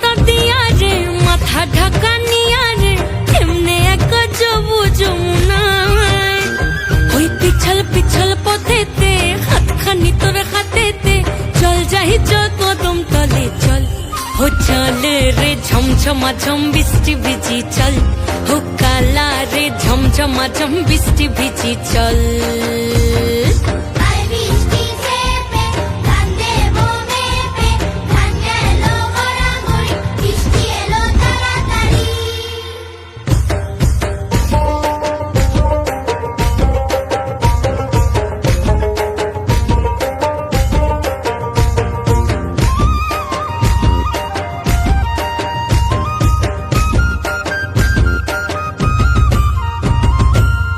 পাতা দিয়া রে মাথা ঢাকা নিয়া রে এমনে এক যাব যমুনায় ওই পিছল পিছল পথেতে হাতখানি তোর হাতেতে চল যাই চল কদম তলে চল হো চল রে ঝমঝমা ঝম বৃষ্টি ভিজি চল হো কালা রে ঝমঝমা ঝম বৃষ্টি ভিজি চল